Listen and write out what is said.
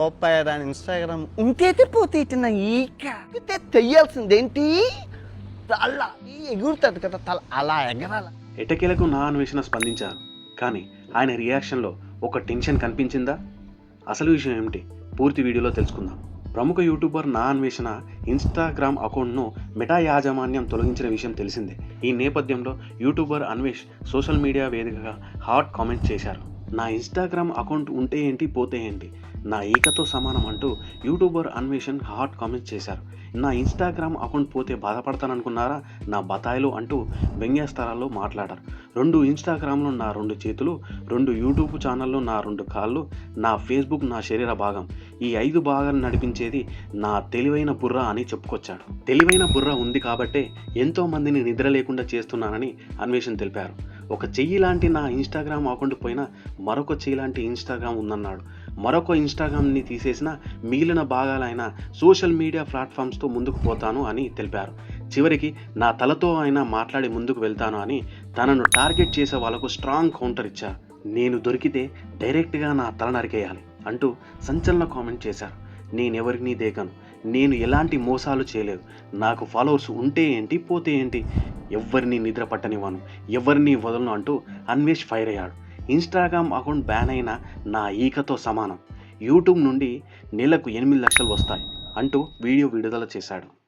ఓపాయరాని Instagram ఉంటేతే పోతే ఇట్టిన ఈక అయితే తెయ్యాల్సిందేంటి అలా ఎగురుతాడు కదా తల. అలా ఎగరాల. ఎటకేలకు నా అన్వేషణ స్పందించారు కానీ ఆయన రియాక్షన్లో ఒక టెన్షన్ కనిపించిందా? అసలు విషయం ఏమిటి? పూర్తి వీడియోలో తెలుసుకుందాం. ప్రముఖ యూట్యూబర్ నా అన్వేషణ ఇన్స్టాగ్రామ్ అకౌంట్ను మెటా యాజమాన్యం తొలగించిన విషయం తెలిసిందే. ఈ నేపథ్యంలో యూట్యూబర్ అన్వేష్ సోషల్ మీడియా వేదికగా హాట్ కామెంట్ చేశారు. నా ఇన్స్టాగ్రామ్ అకౌంట్ ఉంటే ఏంటి పోతే ఏంటి? నా ఈకతో సమానం అంటూ యూట్యూబర్ అన్వేషణ్ హాట్ కామెంట్ చేశారు. నా ఇన్స్టాగ్రామ్ అకౌంట్ పోతే బాధపడతాననుకున్నారా? నా బతాయిలు అంటూ వ్యంగ్యస్థలాల్లో మాట్లాడారు. రెండు ఇన్స్టాగ్రామ్లో నా రెండు చేతులు రెండు యూట్యూబ్ ఛానల్లో నా రెండు కాళ్ళు నా ఫేస్బుక్ నా శరీర భాగం. ఈ ఐదు భాగాలు నడిపించేది నా తెలివైన బుర్ర అని చెప్పుకొచ్చాడు. తెలివైన బుర్ర ఉంది కాబట్టే ఎంతోమందిని నిద్ర లేకుండా చేస్తున్నానని అన్వేషణ్ తెలిపారు. ఒక చెయ్యి లాంటి నా ఇన్స్టాగ్రామ్ అకౌంట్ పోయినా మరొక చెయ్యి లాంటి ఇన్స్టాగ్రామ్ ఉందన్నాడు. మరొక ఇన్స్టాగ్రామ్ని తీసేసిన మిగిలిన భాగాలైన సోషల్ మీడియా ప్లాట్ఫామ్స్తో ముందుకు పోతాను అని తెలిపారు. చివరికి నా తలతో అయినా మాట్లాడి ముందుకు వెళ్తాను అని తనను టార్గెట్ చేసే వాళ్ళకు స్ట్రాంగ్ కౌంటర్ ఇచ్చారు. నేను దొరికితే డైరెక్ట్గా నా తల నరికేయాలి అంటూ సంచలన కామెంట్ చేశారు. నేనెవరిని దేకను? నేను ఎలాంటి మోసాలు చేయలేదు. నాకు ఫాలోవర్స్ ఉంటే ఏంటి పోతే ఏంటి? ఎవరిని నిద్ర పట్టనివ్వను. ఎవరిని వదలను అంటూ అన్వేష్ ఫైర్ అయ్యాడు. ఇన్స్టాగ్రామ్ అకౌంట్ బ్యాన్ అయిన నా ఈకతో సమానం. యూట్యూబ్ నుండి నెలకు ఎనిమిది లక్షలు వస్తాయి అంటూ వీడియో విడుదల చేశాడు.